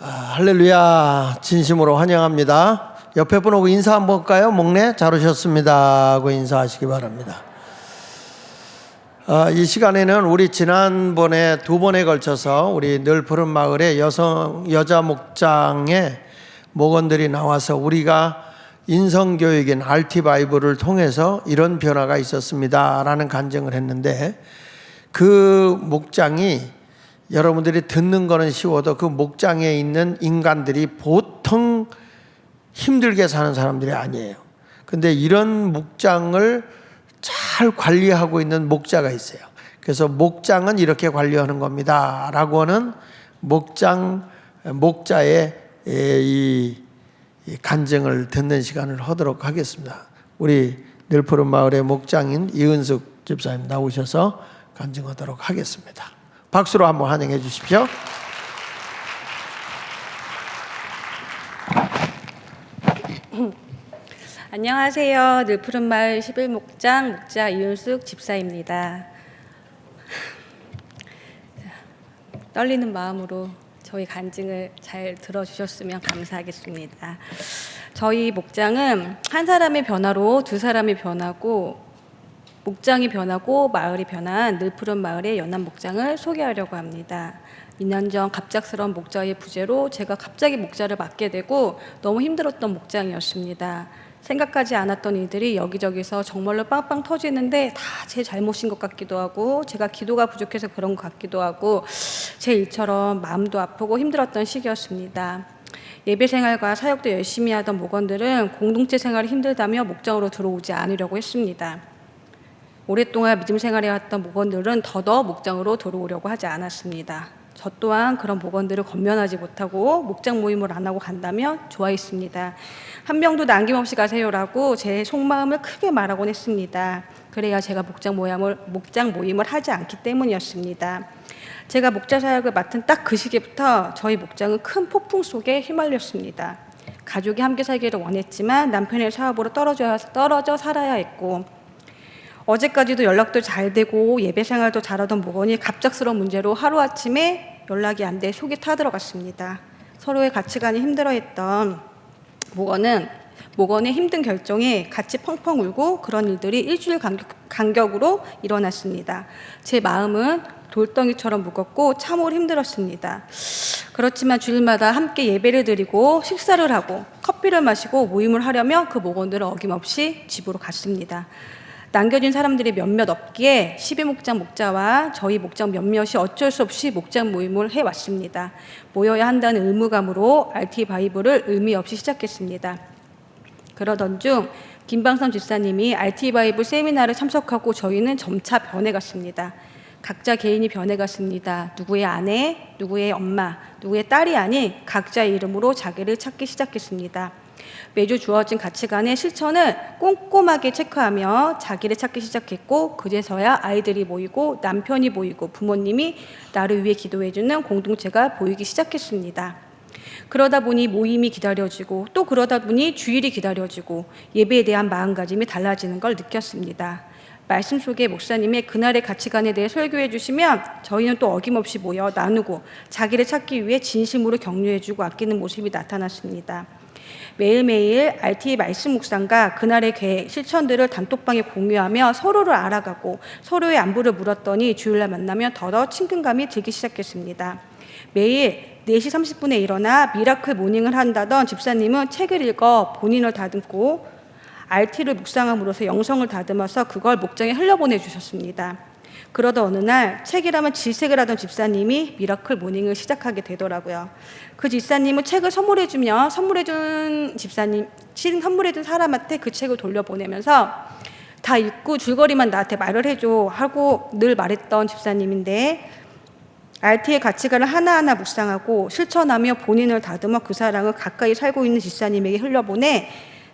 아, 할렐루야 진심으로 환영합니다. 옆에 분 오고 인사 한번 볼까요? 목내 잘 오셨습니다 하고 인사하시기 바랍니다. 아, 이 시간에는 우리 지난번에 두 번에 걸쳐서 우리 늘 푸른 마을의 여성 여자 목장의 목원들이 나와서 우리가 인성 교육인 RT 바이블을 통해서 이런 변화가 있었습니다라는 간증을 했는데 그 목장이 여러분들이 듣는 거는 쉬워도 그 목장에 있는 인간들이 보통 힘들게 사는 사람들이 아니에요. 근데 이런 목장을 잘 관리하고 있는 목자가 있어요. 그래서 목장은 이렇게 관리하는 겁니다. 라고 하는 목장, 목자의 이 간증을 듣는 시간을 하도록 하겠습니다. 우리 늘푸른 마을의 목장인 이은숙 집사님 나오셔서 간증하도록 하겠습니다. 박수로 한번 환영해 주십시오. 안녕하세요. 늘푸른 마을 11목장 목자 이윤숙 집사입니다. 떨리는 마음으로 저희 간증을 잘 들어주셨으면 감사하겠습니다. 저희 목장은 한 사람의 변화로 두 사람이 변하고 목장이 변하고 마을이 변한 늘푸른 마을의 연안 목장을 소개하려고 합니다. 2년 전 갑작스러운 목자의 부재로 제가 갑자기 목자를 맡게 되고 너무 힘들었던 목장이었습니다. 생각하지 않았던 일들이 여기저기서 정말로 빵빵 터지는데 다 제 잘못인 것 같기도 하고 제가 기도가 부족해서 그런 것 같기도 하고 제 일처럼 마음도 아프고 힘들었던 시기였습니다. 예배 생활과 사역도 열심히 하던 목원들은 공동체 생활이 힘들다며 목장으로 들어오지 않으려고 했습니다. 오랫동안 믿음 생활해왔던 목원들은 더더 목장으로 들어오려고 하지 않았습니다. 저 또한 그런 목원들을 건면하지 못하고 목장 모임을 안 하고 간다면 좋아했습니다. 한 명도 남김없이 가세요라고 제 속마음을 크게 말하곤 했습니다. 그래야 제가 목장 모임을 목장 모임을 하지 않기 때문이었습니다. 제가 목자 사역을 맡은 딱 그 시기부터 저희 목장은 큰 폭풍 속에 휘말렸습니다. 가족이 함께 살기를 원했지만 남편의 사업으로 떨어져 떨어져 살아야 했고 어제까지도 연락도 잘 되고 예배 생활도 잘하던 목원이 갑작스러운 문제로 하루아침에 연락이 안 돼 속이 타들어갔습니다. 서로의 가치관이 힘들어했던 목원은 목원의 힘든 결정에 같이 펑펑 울고 그런 일들이 일주일 간격, 간격 으로 일어났습니다. 제 마음은 돌덩이처럼 무겁고 참으로 힘들었습니다. 그렇지만 주일마다 함께 예배를 드리고 식사를 하고 커피를 마시고 모임을 하려면 그 목원들은 어김없이 집으로 갔습니다. 남겨진 사람들이 몇몇 없기에 12 목장 목자와 저희 목장 몇몇이 어쩔 수 없이 목장 모임을 해왔습니다. 모여야 한다는 의무감으로 RT 바이블을 의미 없이 시작했습니다. 그러던 중 김방선 집사님이 RT 바이블 세미나를 참석하고 저희는 점차 변해갔습니다. 각자 개인이 변해갔습니다. 누구의 아내, 누구의 엄마, 누구의 딸이 아닌 각자의 이름으로 자기를 찾기 시작했습니다. 매주 주어진 가치관의 실천을 꼼꼼하게 체크하며 자기를 찾기 시작했고 그제서야 아이들이 모이고 남편이 모이고 부모님이 나를 위해 기도해주는 공동체가 보이기 시작했습니다. 그러다 보니 모임이 기다려지고 또 그러다 보니 주일이 기다려지고 예배에 대한 마음가짐이 달라지는 걸 느꼈습니다. 말씀 속에 목사님의 그날의 가치관에 대해 설교해 주시면 저희는 또 어김없이 모여 나누고 자기를 찾기 위해 진심으로 격려해 주고 아끼는 모습이 나타났습니다. 매일매일 RT 말씀 묵상과 그날의 계획, 실천들을 단톡방에 공유하며 서로를 알아가고 서로의 안부를 물었더니 주일날 만나면 더더 친근감이 들기 시작했습니다. 매일 4시 30분에 일어나 미라클 모닝을 한다던 집사님은 책을 읽어 본인을 다듬고 RT를 묵상함으로써 영성을 다듬어서 그걸 목장에 흘려보내 주셨습니다. 그러다 어느 날 책이라면 질색을 하던 집사님이 미라클 모닝을 시작하게 되더라고요. 그 집사님은 책을 선물해주며 선물해준 집사님, 선물해준 사람한테 그 책을 돌려보내면서 다 읽고 줄거리만 나한테 말을 해줘 하고 늘 말했던 집사님인데 RT의 가치관을 하나하나 묵상하고 실천하며 본인을 다듬어 그 사랑을 가까이 살고 있는 집사님에게 흘려보내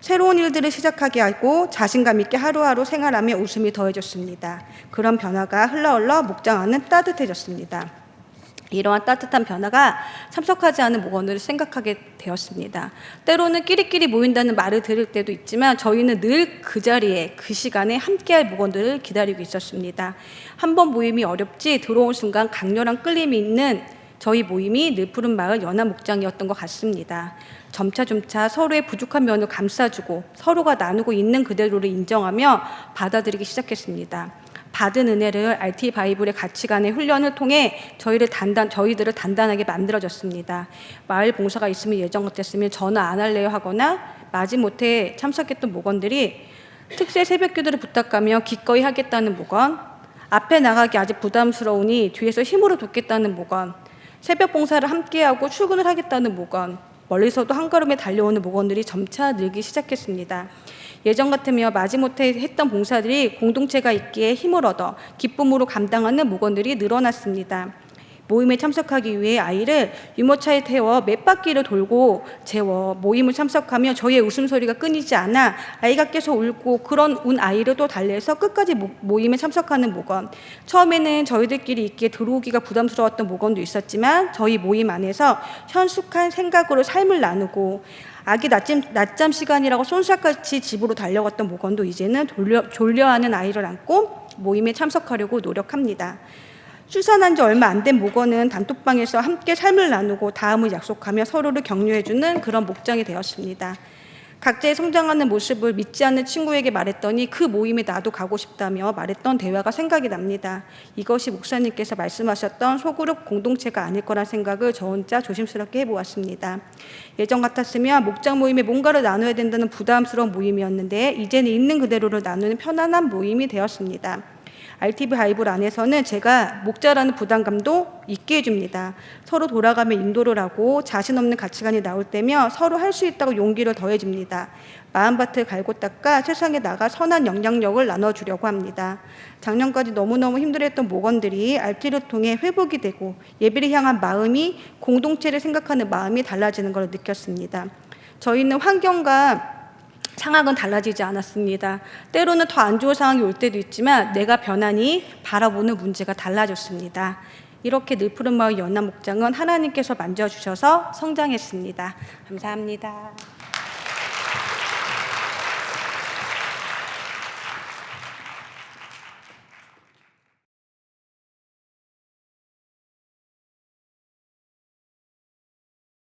새로운 일들을 시작하게 하고 자신감 있게 하루하루 생활하며 웃음이 더해졌습니다. 그런 변화가 흘러흘러 목장 안은 따뜻해졌습니다. 이러한 따뜻한 변화가 참석하지 않은 목원을 생각하게 되었습니다. 때로는 끼리끼리 모인다는 말을 들을 때도 있지만 저희는 늘 그 자리에 그 시간에 함께할 목원들을 기다리고 있었습니다. 한 번 모임이 어렵지 들어온 순간 강렬한 끌림이 있는 저희 모임이 늘푸른 마을 연합 목장이었던 것 같습니다. 점차 점차 서로의 부족한 면을 감싸주고 서로가 나누고 있는 그대로를 인정하며 받아들이기 시작했습니다. 받은 은혜를 RT 바이블의 가치관의 훈련을 통해 저희를 단단 저희들을 단단하게 만들어졌습니다. 마을 봉사가 있으면 예전 같았으면 전화 안 할래요 하거나 마지못해 참석했던 목원들이 특세 새벽 기도를 부탁하며 기꺼이 하겠다는 목원, 앞에 나가기 아직 부담스러우니 뒤에서 힘으로 돕겠다는 목원, 새벽 봉사를 함께하고 출근을 하겠다는 목원, 멀리서도 한 걸음에 달려오는 목원들이 점차 늘기 시작했습니다. 예전 같으며 마지못해 했던 봉사들이 공동체가 있기에 힘을 얻어 기쁨으로 감당하는 목원들이 늘어났습니다. 모임에 참석하기 위해 아이를 유모차에 태워 몇 바퀴를 돌고 재워 모임을 참석하며 저희의 웃음소리가 끊이지 않아 아이가 계속 울고 그런 운 아이를 또 달래서 끝까지 모- 모임에 참석하는 모건 처음에는 저희들끼리 있기에 들어오기가 부담스러웠던 모건도 있었지만 저희 모임 안에서 현숙한 생각으로 삶을 나누고 아기 낮잠, 낮잠 시간이라고 손살같이 집으로 달려갔던 모건도 이제는 졸려, 졸려하는 아이를 안고 모임에 참석하려고 노력합니다. 출산한 지 얼마 안 된 모건은 단톡방에서 함께 삶을 나누고 다음을 약속하며 서로를 격려해주는 그런 목장이 되었습니다. 각자의 성장하는 모습을 믿지 않는 친구에게 말했더니 그 모임에 나도 가고 싶다며 말했던 대화가 생각이 납니다. 이것이 목사님께서 말씀하셨던 소그룹 공동체가 아닐 거란 생각을 저 혼자 조심스럽게 해보았습니다. 예전 같았으면 목장 모임에 뭔가를 나눠야 된다는 부담스러운 모임이었는데 이제는 있는 그대로를 나누는 편안한 모임이 되었습니다. RTV 바이블 안에서는 제가 목자라는 부담감도 있게 해줍니다. 서로 돌아가며 인도를 하고 자신 없는 가치관이 나올 때며 서로 할 수 있다고 용기를 더해줍니다. 마음밭을 갈고 닦아 세상에 나가 선한 영향력을 나눠주려고 합니다. 작년까지 너무너무 힘들었던 목원들이 RT를 통해 회복이 되고 예비를 향한 마음이 공동체를 생각하는 마음이 달라지는 걸 느꼈습니다. 저희는 환경과 상황은 달라지지 않았습니다. 때로는 더 안 좋은 상황이 올 때도 있지만 내가 변하니 바라보는 문제가 달라졌습니다. 이렇게 늘푸른 마을 연합 목장은 하나님께서 만져주셔서 성장했습니다. 감사합니다.